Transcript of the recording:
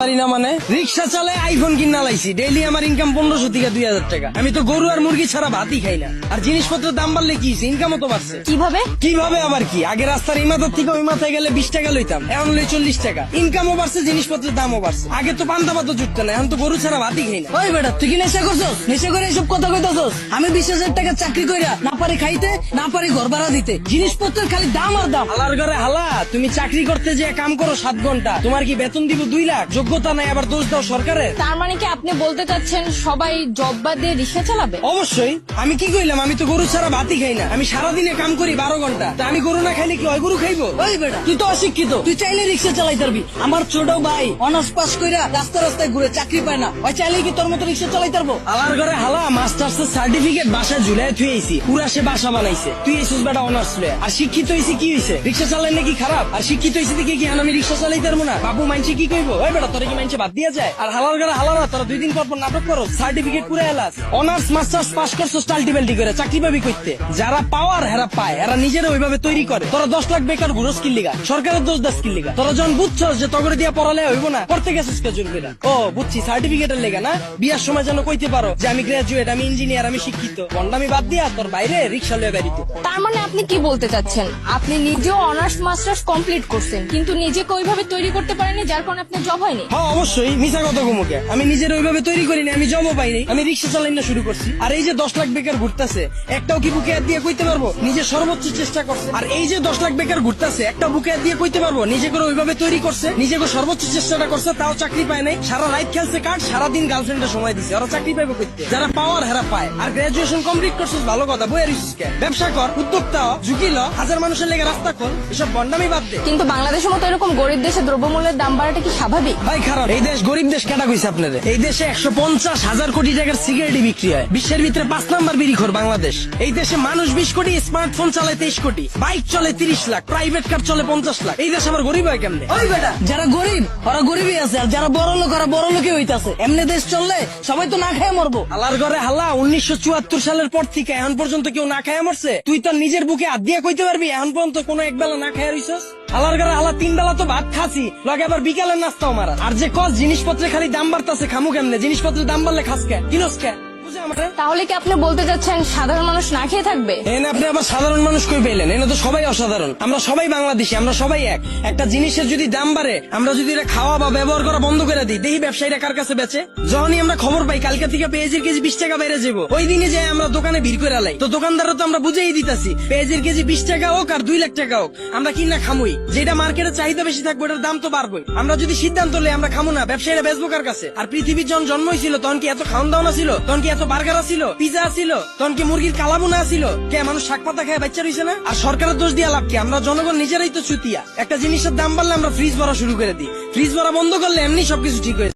পারি না মানে? রিক্সা চালায় আইফোন কিনা লাইছি। ডেইলি আমার ইনকাম পনেরোশো থেকে দুই হাজার টাকা। আমি তো গরু আর মুরগি ছাড়া ভাতই খাই না। আর জিনিসপত্রের দাম বাড়লে কি ইনকামও তো বাড়ছে। কীভাবে? কীভাবে আবার কি? আগে রাস্তার এই মাথার থেকে ওই মাথায় গেলে বিশ টাকা লইতাম। এখন লই চল্লিশ টাকা। ইনকামও বাড়ছে জিনিসপত্রের দামও বাড়ছে। আগে তো পান্তা পাতা জুটতো না এখন তো গরু ছাড়া ভাতই খাই না। ওই বেটা তুই কি নেশা করছস? নেশা করে এসব কথা কইতাছস? আমি বিশ হাজার টাকা চাকরি কইরা না পারি খাইতে না পারি ঘর ভাড়া দিতে। জিনিসপত্রের খালি দাম আর দাম। হালার ঘরে হালা তুমি চাকরি করতে যে কাম করো সাত ঘণ্টা। তোমার কি বেতন দিব দুই লাখ? যোগ্যতা নাই আবার দোষ দাও সরকারের? তার মানে কি আপনি বলতে চাচ্ছেন সবাই জব বাদ দিয়ে রিক্সা চালাবে? অবশ্যই। আমি কি কইলাম? আমি তো গরু ছাড়া ভাতই খাই না। আমি সারাদিনে কাম করি বারো ঘণ্টা। তা আমি গরু না খাইলে কি হয় গরু খাইবো? ওই বেটা। তুই তো অশিক্ষিত। তুই চাইলে রিক্সা চালাই পারবি। আমার ছোট ভাই অনার্স পাস কইরা রাস্তা রাস্তায় ঘুরে চাকরি পায় না। ওই চাইলে কি তোর মতো রিক্সা চালাই পারব? হালার ঘরে হালা মাস্টার্স এর সার্টিফিকেট বাসা ঝুলাই থুই আইছি। পুরা সে বাসা বানাইছে। তুই এসিস বেটা অনার্স লয়ে। আর শিক্ষিত হইছি কি হইছে? রিক্সা চালাই নাকি খারাপ? আর শিক্ষিত হইছি দেখে কি আমি রিক্সা চালাই পারব না? বাবু মানছে কি কইবো? ওই বেটা যারা পাওয়ার হেরা পায় এরা নিজেরা ওইভাবে তৈরি করে। তোরা দশ লাখ বেকার ঘুরো স্কিল লিগা, সরকারের দোষ স্কিল লিগা। তোরা যখন যে তগরে পড়ালে হইব না করতে গেছিস ও, বুঝছি সার্টিফিকেটের লেগা না? বিয়ার সময় যেন কইতে পারো যে আমি গ্রাজুয়েট আমি ইঞ্জিনিয়ার আমি শিক্ষিত। বন্ডামি বাদ দিয়া তোর বাইরে রিক্সা লয়ে বেরিত তার মানে আপনি কি বলতে চাচ্ছেন? আপনি নিজেও অনার্স মাস্টার্স কমপ্লিট করছেন, কিন্তু নিজেকে ওইভাবে তৈরি করতে পারেনি যার কারণে আপনার জব হয়নি? হ্যাঁ অবশ্যই মিশা ঘুমুকে। আমি নিজের ওইভাবে তৈরি করিনি আমি জমও পাইনি আমি রিক্সা চালাই না শুরু করছি। আর এই যে দশ লাখ বেকার ঘুরতেছে একটাও কি বুকে হাত দিয়ে কইতে পারব? সর্বোচ্চ চেষ্টা করছে। আর এই যে দশ লাখ বেকার ঘুরতেছে একটা বুকে হাত দিয়ে কইতে পারব? নিজে করে ওইভাবে তৈরি করছে নিজে করে সর্বোচ্চ চেষ্টাটা করছে তাও চাকরি পায় নাই। সারা রাত খেলছে কার্ড সারাদিন গার্লফ্রেন্ডের সময় দিছে। ওরা চাকরি পাইবে করতে যারা পাওয়ার হেরা পায়। আর গ্রাজুয়েশন কমপ্লিট করছিস ভালো কথা বই ব্যবসা কর উদ্যোক্তা ঝুঁকি ল হাজার মানুষের লেগে রাস্তা খোল এসব বন্ডামি বাদ দে। কিন্তু বাংলাদেশের মতো এরকম গরিব দেশে দ্রব্যমূল্যের দাম বাড়াটা কি স্বাভাবিক? ভাই খারাপ। এই দেশ গরিব দেশ কেটা কইছে আপনাদের এই দেশে একশো পঞ্চাশ হাজার কোটি টাকার সিগারেটই বিক্রি হয়। বিশ্বের ভিতরে পাঁচ নাম্বার বিড়িখোর বাংলাদেশ। এই দেশে মানুষ বিশ কোটি স্মার্টফোন চালায় তেইশ কোটি বাইক চলে তিরিশ লাখ প্রাইভেট কার চলে পঞ্চাশ লাখ। এই দেশ আমার গরিব হয় কেমনে? ওই বেটা যারা গরিব ওরা গরিবই আছে আর যারা বড় লোক ওরা বড় লোকই হইতাছে। এমনি দেশ চললে সবাই তো না খেয়ে মরবো। হালার ঘরে হাল্লা উনিশশো চুয়াত্তর সালের পর থেকে এখন পর্যন্ত কেউ না খায় মরছে। তুই তোর নিজের বুকে হাত দিয়ে কইতে পারবি এখন পর্যন্ত কোনো এক বেলা না খায় রইছস? হালার ঘরে আলা তিন বেলা তো ভাত খাসি, লগে আবার বিকালের নাস্তাও মারা। আর যে কস জিনিসপত্রে খালি দাম বাড়তাছে, খামু কেমনে? জিনিসপত্রের দাম বাড়লে খাস কে? কে? তাহলে কি আপনি বলতে চাচ্ছেন সাধারণ মানুষ না খেয়ে থাকবে? এনে আপনি আবার সাধারণ মানুষ কই পেলেন? এনে তো সবাই অসাধারণ। আমরা সবাই বাংলাদেশি, আমরা সবাই এক। একটা জিনিসের যদি দাম বাড়ে, আমরা যদি এটা খাওয়া বা ব্যবহার করা বন্ধ করে দিই দেখি ব্যবসায়ীরা কার কাছে বেচে? যখনই আমরা খবর পাই, কালকে থেকে পেঁয়াজের কেজি বিশ টাকা বেড়ে যাব ওই দিনে যাই আমরা দোকানে ভিড় করে লাই। তো দোকানদাররা তো আমরা বুঝেই দিতেছি, পেঁয়াজের কেজি বিশ টাকা হোক আর দুই লাখ টাকা হোক, আমরা কিনা খামুই। যেটা মার্কেটে চাহিদা বেশি থাকবে, ওটার দাম তো বাড়বে আমরা যদি সিদ্ধান্ত লই, আমরা খামু না, ব্যবসায়ীরা বেচবো কার কাছে? আর পৃথিবীর যখন জন্মই ছিল, তখন কি এত খাওয়ান দাওয়া ছিল? তখন কি এত বার্গার ছিল পিজা ছিল তখন কি মুরগির কালামুনা ছিল কে মানুষ শাক পাতা খায় বাচ্চা রয়েছে না? আর সরকারের দোষ দিয়ে লাভ কি? আমরা জনগণ নিজেরাই তো চুতিয়া একটা জিনিসের দাম বাড়লে আমরা ফ্রিজ ভরা শুরু করে দিই। ফ্রিজ ভরা বন্ধ করলে এমনি সবকিছু ঠিক হয়ে।